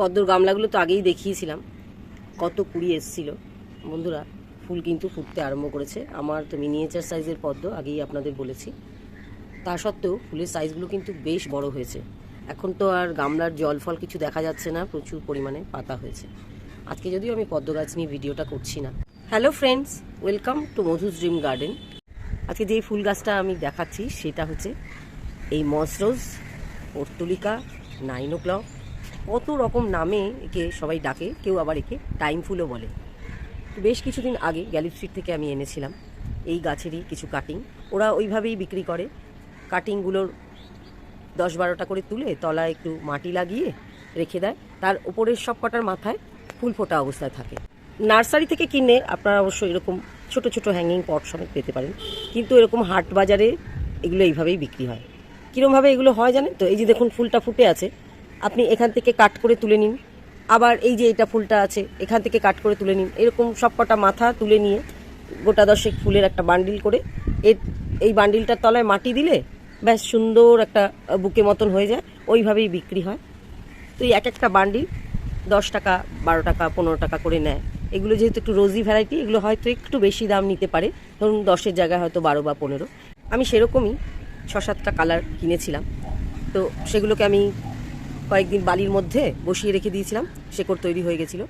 পদ্মর গামলাগুলো তো আগেই দেখিয়েছিলাম। কত কুড়ি এসছিল। বন্ধুরা, ফুল কিন্তু ফুটতে আরম্ভ করেছে। আমার তো মিনিয়েচার সাইজের পদ্ম, আগেই আপনাদের বলেছি। তা সত্ত্বেও ফুলের সাইজগুলো কিন্তু বেশ বড় হয়েছে। এখন তো আর গামলার জল ফল কিছু দেখা যাচ্ছে না, প্রচুর পরিমাণে পাতা হয়েছে। আজকে যদিও আমি পদ্ম গাছ নিয়ে ভিডিওটা করছি না। Hello friends welcome to Madhu's dream garden আজকে যে ফুল গাছটা আমি দেখাচ্ছি, সেটা হচ্ছে এই moss rose portulaca nine o'clock কত রকম নামে একে সবাই ডাকে, কেউ আবার একে টাইম ফুলও বলে। বেশ কিছুদিন আগে গ্যালি স্ট্রিট থেকে আমি এনেছিলাম এই গাছেরই কিছু কাটিং ওরা ওইভাবেই বিক্রি করে। কাটিংগুলোর দশ বারোটা করে তুলে তলায় একটু মাটি লাগিয়ে রেখে দেয়। তার উপরের সব কটার মাথায় ফুল ফোটা অবস্থায় থাকে। নার্সারি থেকে কিনে আপনারা অবশ্যই এরকম ছোট ছোট হ্যাঙ্গিং পট সমেত পেতে পারেন। কিন্তু এরকম হাট বাজারে এগুলো এইভাবেই বিক্রি হয়। কীরমভাবে এগুলো হয় জানেন তো? এই যে দেখুন, ফুলটা ফুটে আছে। আপনি এখান থেকে কাট করে তুলে নিন। আবার এই যে এটা ফুলটা আছে, এখান থেকে কাট করে তুলে নিন। এরকম সব কটা মাথা তুলে নিয়ে গোটা দশেক ফুলের একটা বান্ডিল করে এর, এই বান্ডিলটার তলায় মাটি দিলে ব্যাস সুন্দর একটা বুকে মতন হয়ে যায়। ওইভাবেই বিক্রি হয়। তো এই এক একটা বান্ডিল দশ টাকা, বারো টাকা, পনেরো টাকা করে নেয়। এগুলো যেহেতু একটু রোজি ভ্যারাইটি এগুলো হয়তো একটু বেশি দাম নিতে পারে। ধরুন দশের জায়গায় হয়তো বারো বা পনেরো। আমি সেরকমই ছ, সাতটা কালার কিনেছিলাম। তো সেগুলোকে আমি কয়েকদিন বালির মধ্যে বসিয়ে রেখে দিয়েছিলাম, শেকড় তৈরি হয়ে গেছিল।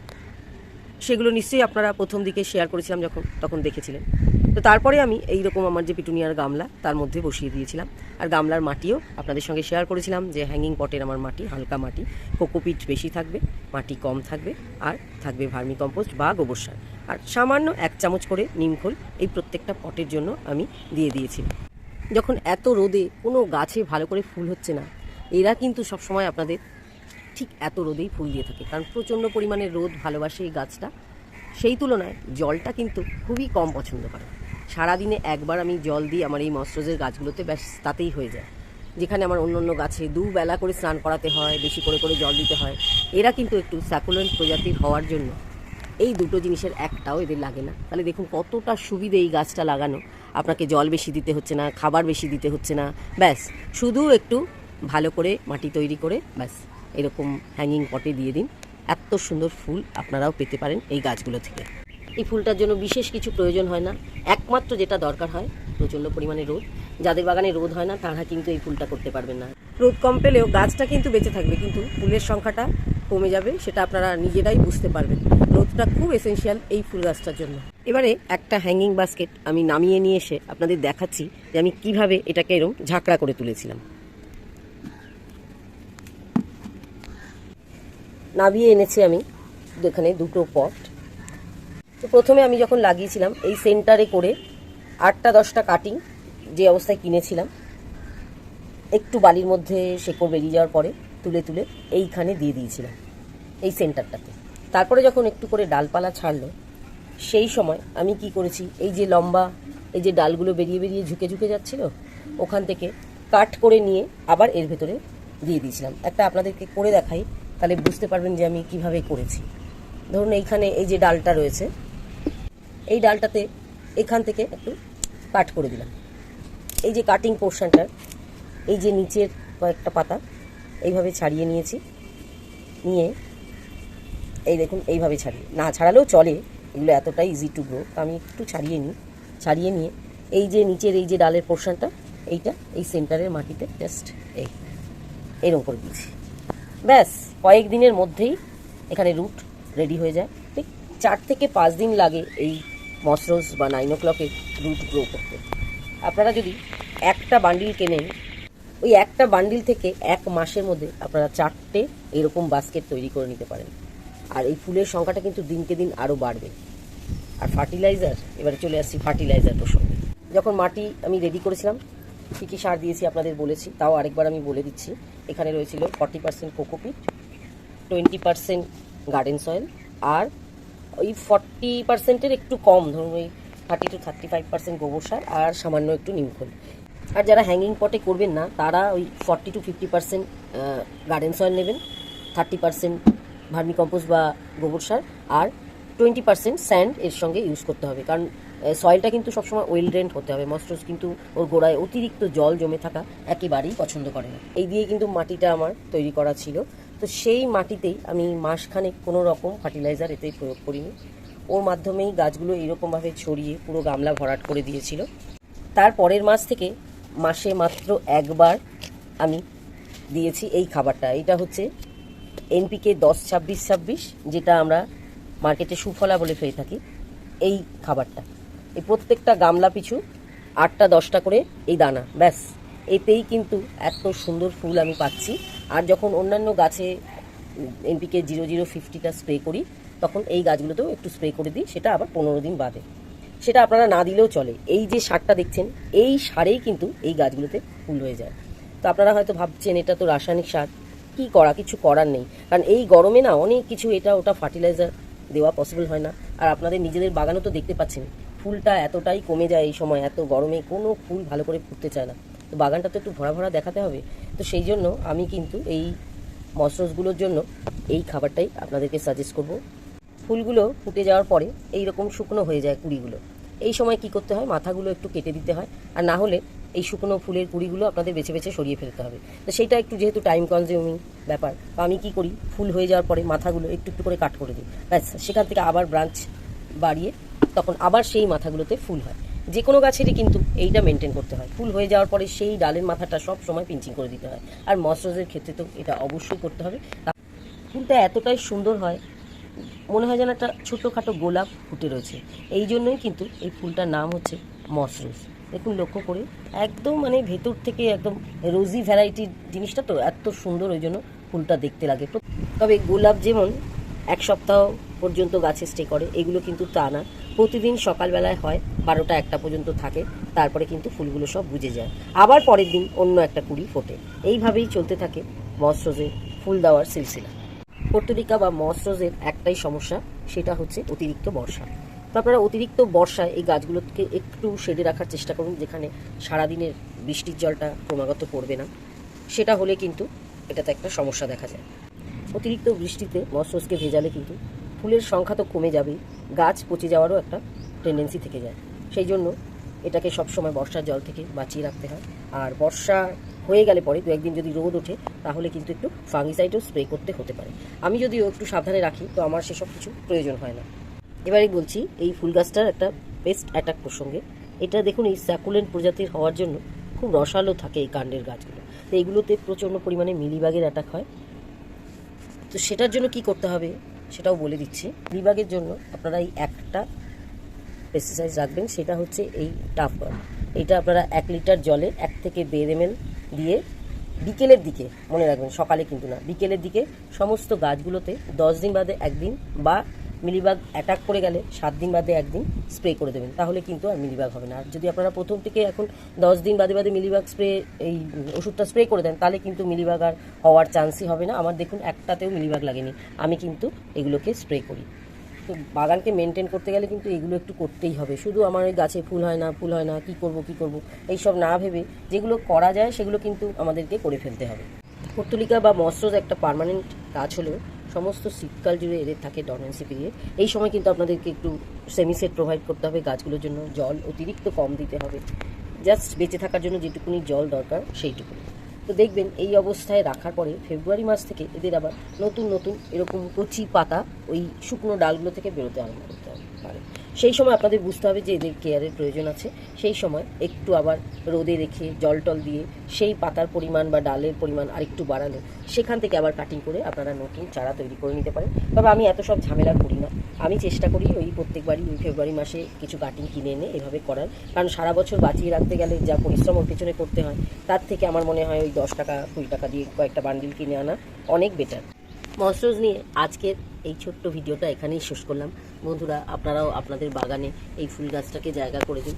সেগুলো নিশ্চয়ই আপনারা প্রথম দিকে শেয়ার করেছিলাম যখন, তখন দেখেছিলেন। তো তারপরে আমি এই রকম আমার যে পিটুনিয়ার গামলা, তার মধ্যে বসিয়ে দিয়েছিলাম। আর গামলার মাটিও আপনাদের সঙ্গে শেয়ার করেছিলাম যে হ্যাঙ্গিং পটের আমার মাটি, হালকা মাটি। কোকোপিট বেশি থাকবে, মাটি কম থাকবে, আর থাকবে ভার্মি কম্পোস্ট বা গোবর সার। আর সামান্য এক চামচ করে নিমখোল এই প্রত্যেকটা পটের জন্য আমি দিয়ে দিয়েছিলাম যখন এত রোদে কোনো গাছে ভালো করে ফুল হচ্ছে না এরা কিন্তু সবসময় আপনাদের ঠিক এত রোদেই ফুল দিয়ে থাকে। কারণ প্রচণ্ড পরিমাণে রোদ ভালোবাসে এই গাছটা। সেই তুলনায় জলটা কিন্তু খুবই কম পছন্দ করে। সারাদিনে একবার আমি জল দিই আমার এই মস্ট্রোজের গাছগুলোতে ব্যাস তাতেই হয়ে যায়। যেখানে আমার অন্য অন্য গাছে দুবেলা করে স্নান করাতে হয়, বেশি করে করে জল দিতে হয়। এরা কিন্তু একটু স্যাকুলেন্ট প্রজাতির হওয়ার জন্য এই দুটো জিনিসের একটাও এদের লাগে না। তাহলে দেখুন কতটা সুবিধে এই গাছটা লাগানো। আপনাকে জল বেশি দিতে হচ্ছে না, খাবার বেশি দিতে হচ্ছে না। ব্যাস, শুধু একটু ভালো করে মাটি তৈরি করে, ব্যাস, এরকম হ্যাঙ্গিং পটে দিয়ে দিন। এত সুন্দর ফুল আপনারাও পেতে পারেন এই গাছগুলো থেকে। এই ফুলটার জন্য বিশেষ কিছু প্রয়োজন হয় না। একমাত্র যেটা দরকার হয়, প্রচণ্ড পরিমাণে রোদ। যাদের বাগানে রোদ হয় না, তারা কিন্তু এই ফুলটা করতে পারবেন না। রোদ কম পেলেও গাছটা কিন্তু বেঁচে থাকবে, কিন্তু ফুলের সংখ্যাটা কমে যাবে, সেটা আপনারা নিজেরাই বুঝতে পারবেন। রোদটা খুব এসেনশিয়াল এই ফুল গাছটার জন্য। এবারে একটা হ্যাঙ্গিং বাস্কেট আমি নামিয়ে নিয়ে এসে আপনাদের দেখাচ্ছি যে আমি কীভাবে এটাকে এরকম ঝাঁকড়া করে তুলেছিলাম। নামিয়ে এনেছি আমি এখানে দুটো পট। তো প্রথমে আমি যখন লাগিয়েছিলাম, এই সেন্টারে করে আটটা দশটা কাটিং যে অবস্থায় কিনেছিলাম, একটু বালির মধ্যে শেকড় বেরিয়ে যাওয়ার পরে তুলে তুলে এইখানে দিয়ে দিয়েছিলাম, এই সেন্টারটাতে। তারপরে যখন একটু করে ডালপালা ছাড়লো, সেই সময় আমি কি করেছি, এই যে লম্বা, এই যে ডালগুলো বেরিয়ে বেরিয়ে ঝুঁকে ঝুঁকে যাচ্ছিল, ওখান থেকে কাট করে নিয়ে আবার এর ভেতরে দিয়ে দিয়েছিলাম। একটা আপনাদেরকে করে দেখাই তাহলে বুঝতে পারবেন যে আমি কীভাবে করেছি। ধরুন এইখানে এই যে ডালটা রয়েছে, এই ডালটাতে এখান থেকে একটু কাট করে দিলাম। এই যে কাটিং পোর্শনটার এই যে নিচের কয়েকটা পাতা, এইভাবে ছাড়িয়ে নিয়েছি। নিয়ে এই দেখুন, এইভাবে ছাড়িয়ে। না ছাড়ালেও চলে, এগুলো এতটাই ইজি টু গ্রো আমি একটু ছাড়িয়ে নিই। ছাড়িয়ে নিয়ে এই যে নিচের এই যে ডালের পোর্শনটা, এইটা এই সেন্টারের মাটিতে জাস্ট এই এরকম করে দিয়েছি। ব্যাস, কয়েক দিনের মধ্যেই এখানে রুট রেডি হয়ে যায়। ঠিক চার থেকে পাঁচ দিন লাগে এই মসরোজ বা নাইন ও ক্লকে রুট গ্রো করতে। আপনারা যদি একটা বান্ডিল কেনেন, ওই একটা বান্ডিল থেকে এক মাসের মধ্যে আপনারা চারটে এরকম বাস্কেট তৈরি করে নিতে পারেন। আর এই ফুলের সংখ্যাটা কিন্তু দিনকে দিন আরও বাড়বে। আর ফার্টিলাইজার এবারে চলে আসছি ফার্টিলাইজার প্রসঙ্গে। যখন মাটি আমি রেডি করেছিলাম কী কী সার দিয়েছি আপনাদের বলেছি, তাও আরেকবার আমি বলে দিচ্ছি। এখানে রয়েছিল forty percent cocopeat twenty percent garden soil আর ওই ফর্টি পার্সেন্টের একটু কম, ধরুন ওই thirty two thirty five percent গোবর সার আর সামান্য একটু নিমখোল আর যারা হ্যাঙ্গিং পটে করবেন না, তারা ওই forty to fifty percent garden soil নেবেন থার্টি পার্সেন্ট ভার্মি কম্পোস্ট বা গোবর সার, আর টোয়েন্টি পার্সেন্ট স্যান্ড এর সঙ্গে ইউজ করতে হবে। কারণ সয়েলটা কিন্তু সবসময় ওয়েল ড্রেন্ড হতে হবে। মস্ট্রোস কিন্তু ওর গোড়ায় অতিরিক্ত জল জমে থাকা একেবারেই পছন্দ করে না। এই দিয়ে কিন্তু মাটিটা আমার তৈরি করা ছিল। তো সেই মাটিতেই আমি মাসখানেক কোনো রকম ফার্টিলাইজার এতে প্রয়োগ করিনি। ওর মাধ্যমেই গাছগুলো এইরকমভাবে ছড়িয়ে পুরো গামলা ভরাট করে দিয়েছিল। তার পরের মাস থেকে মাসে মাত্র একবার আমি দিয়েছি এই খাবারটা। এটা হচ্ছে এনপিকে দশ ছাব্বিশ ছাব্বিশ, যেটা আমরা মার্কেটে সুফলা বলে পেয়ে থাকি। এই খাবারটা। এই প্রত্যেকটা গামলা পিছু আটটা, দশটা করে এই দানা, ব্যাস। এতেই কিন্তু এত সুন্দর ফুল আমি পাচ্ছি। আর যখন অন্যান্য গাছে এনপিকে জিরো জিরো ফিফটিটা স্প্রে করি, তখন এই গাছগুলোতেও একটু স্প্রে করে দিই, সেটা আবার পনেরো দিন বাদে। সেটা আপনারা না দিলেও চলে। এই যে সারটা দেখছেন, এই সারেই কিন্তু এই গাছগুলোতে ফুল হয়ে যায়। তো আপনারা হয়তো ভাবছেন, এটা তো রাসায়নিক সার, কি করা? কিছু করার নেই। কারণ এই গরমে না অনেক কিছু এটা ওটা ফার্টিলাইজার দেওয়া পসিবল হয় না। আর আপনাদের নিজেদের বাগানও তো দেখতে পাচ্ছেন ফুলটা এতটাই কমে যায় এই সময়, এত গরমে কোনো ফুল ভালো করে ফুটতে চায় না। তো বাগানটা তো একটু ভরা ভরা দেখাতে হবে। তো সেই জন্য আমি কিন্তু এই মশরসগুলোর জন্য এই খাবারটাই আপনাদেরকে সাজেস্ট করব। ফুলগুলো ফুটে যাওয়ার পরে এই রকম শুকনো হয়ে যায় কুড়িগুলো। এই সময় কি করতে হয়? মাথাগুলো একটু কেটে দিতে হয়। আর না হলে এই শুকনো ফুলের কুড়িগুলো আপনাদের বেছে বেছে সরিয়ে ফেলতে হবে। তো সেটা একটু যেহেতু টাইম কনজিউমিং ব্যাপার আমি কি করি? ফুল হয়ে যাওয়ার পরে মাথাগুলো একটু একটু করে কাট করে দিই। ব্যাস, সেখান থেকে আবার ব্রাঞ্চ বাড়িয়ে তখন আবার সেই মাথাগুলোতে ফুল হয়। যে কোনো গাছেরই কিন্তু এইটা মেনটেন করতে হয়। ফুল হয়ে যাওয়ার পরে সেই ডালের মাথাটা সব সময় পিঞ্চিং করে দিতে হয়। আর মশরজের ক্ষেত্রে তো এটা অবশ্যই করতে হবে। ফুলটা এতটাই সুন্দর হয়, মনে হয় যেন একটা ছোটোখাটো গোলাপ ফুটে রয়েছে। এই জন্যই কিন্তু এই ফুলটার নাম হচ্ছে মসরুস দেখুন, লক্ষ্য করে একদম মানে ভেতর থেকে একদম রোজি ভ্যারাইটির জিনিসটা তো এত সুন্দর ওই জন্য ফুলটা দেখতে লাগে। তবে গোলাপ যেমন এক সপ্তাহ পর্যন্ত গাছে স্টে করে, এগুলো কিন্তু তা না। প্রতিদিন সকালবেলায় হয়, বারোটা একটা পর্যন্ত থাকে, তারপরে কিন্তু ফুলগুলো সব বুঝে যায়। আবার পরের দিন অন্য একটা কুড়ি ফোটে। এইভাবেই চলতে থাকে মসরোজের ফুল দেওয়ার সিলসিলা। পর্তুলিকা বা মসরোজের একটাই সমস্যা, সেটা হচ্ছে অতিরিক্ত বর্ষা। তো আপনারা অতিরিক্ত বর্ষায় এই গাছগুলোকে একটু শেডে রাখার চেষ্টা করুন, যেখানে সারাদিনের বৃষ্টির জলটা ক্রমাগত পড়বে না। সেটা হলে কিন্তু এটাতে একটা সমস্যা দেখা যায়। অতিরিক্ত বৃষ্টিতে মসরোজকে ভেজালে কিন্তু ফুলের সংখ্যা তো কমে যাবেই। গাছ পচে যাওয়ারও একটা টেন্ডেন্সি থেকে যায়। সেই জন্য এটাকে সবসময় বর্ষার জল থেকে বাঁচিয়ে রাখতে হয়। আর বর্ষা হয়ে গেলে পরে দু একদিন যদি রোদ ওঠে, তাহলে কিন্তু একটু ফাঙ্গিসাইডও স্প্রে করতে হতে পারে। আমি যদিও একটু সাবধানে রাখি, তো আমার সেসব কিছু প্রয়োজন হয় না। এবারে বলছি, এই ফুল গাছটার একটা পেস্ট অ্যাটাক প্রসঙ্গে। এটা দেখুন, এই স্যাকুলেন্ট প্রজাতির হওয়ার জন্য খুব রসালো থাকে এই কাণ্ডের গাছগুলো। তো এইগুলোতে প্রচণ্ড পরিমাণে মিলিবাগের অ্যাটাক হয়। তো সেটার জন্য কি করতে হবে? সেটাও বলে দিচ্ছি। বিভাগের জন্য আপনারা এই একটা পেস্টিসাইড রাখবেন, সেটা হচ্ছে এই টাফ এটা আপনারা এক লিটার জলে এক থেকে দেড় এম দিয়ে বিকেলের দিকে, মনে রাখবেন, সকালে কিন্তু না, বিকেলের দিকে সমস্ত গাছগুলোতে দশ দিন বাদে একদিন বা মিলিবাগ অ্যাটাক করে গেলে সাত দিন বাদে একদিন স্প্রে করে দেবেন, তাহলে কিন্তু আর মিলিবাগ হবে না। আর যদি আপনারা প্রথম থেকে এখন দশ দিন বাদে বাদে মিলিবাগ স্প্রে এই ওষুধটা স্প্রে করে দেন, তাহলে কিন্তু মিলিবাগ আর হওয়ার চান্সই হবে না। আমার দেখুন একটাতেও মিলিবাগ লাগেনি। আমি কিন্তু এগুলোকে স্প্রে করি। তো বাগানকে মেনটেন করতে গেলে কিন্তু এগুলো একটু করতেই হবে। শুধু আমার ওই গাছে ফুল হয় না, ফুল হয় না, কি করব কি করব, এইসব না ভেবে যেগুলো করা যায় সেগুলো কিন্তু আমাদেরকে করে ফেলতে হবে। পর্তুলিকা বা মসরোজ একটা পার্মানেন্ট গাছ হলেও সমস্ত শীতকাল জুড়ে এদের থাকে ডরমেন্সি পিরিয়ড এই সময় কিন্তু আপনাদেরকে একটু সেমিসেট প্রোভাইড করতে হবে, গাছগুলোর জন্য জল অতিরিক্ত কম দিতে হবে। জাস্ট বেঁচে থাকার জন্য যেটুকুনি জল দরকার, সেইটুকুনি। তো দেখবেন এই অবস্থায় রাখার পরে ফেব্রুয়ারি মাস থেকে এদের আবার নতুন নতুন এরকম কচি পাতা ওই শুকনো ডালগুলো থেকে বেরোতে আরম্ভ করতে পারে সেই সময় আপনাদের বুঝতে হবে যে এদের কেয়ারের প্রয়োজন আছে। সেই সময় একটু আবার রোদে রেখে জল টল দিয়ে সেই পাতার পরিমাণ বা ডালের পরিমাণ আরেকটু বাড়ালে সেখান থেকে আবার কাটিং করে আপনারা নতুন চারা তৈরি করে নিতে পারেন। তবে আমি এত সব ঝামেলা করি না। আমি চেষ্টা করি ওই প্রত্যেকবারই ওই ফেব্রুয়ারি মাসে কিছু কাটিং কিনে এনে এভাবে করার। কারণ সারা বছর বাঁচিয়ে রাখতে গেলে যা পরিশ্রম ওর পেছনে করতে হয়, তার থেকে আমার মনে হয় ওই দশ টাকা, কুড়ি টাকা দিয়ে কয়েকটা বান্ডিল কিনে আনা অনেক বেটার মনস্টার্স নিয়ে আজকের এই ছোট্ট ভিডিওটা এখানেই শেষ করলাম। বন্ধুরা, আপনারাও আপনাদের বাগানে এই ফুল গাছটাকে জায়গা করে দিন।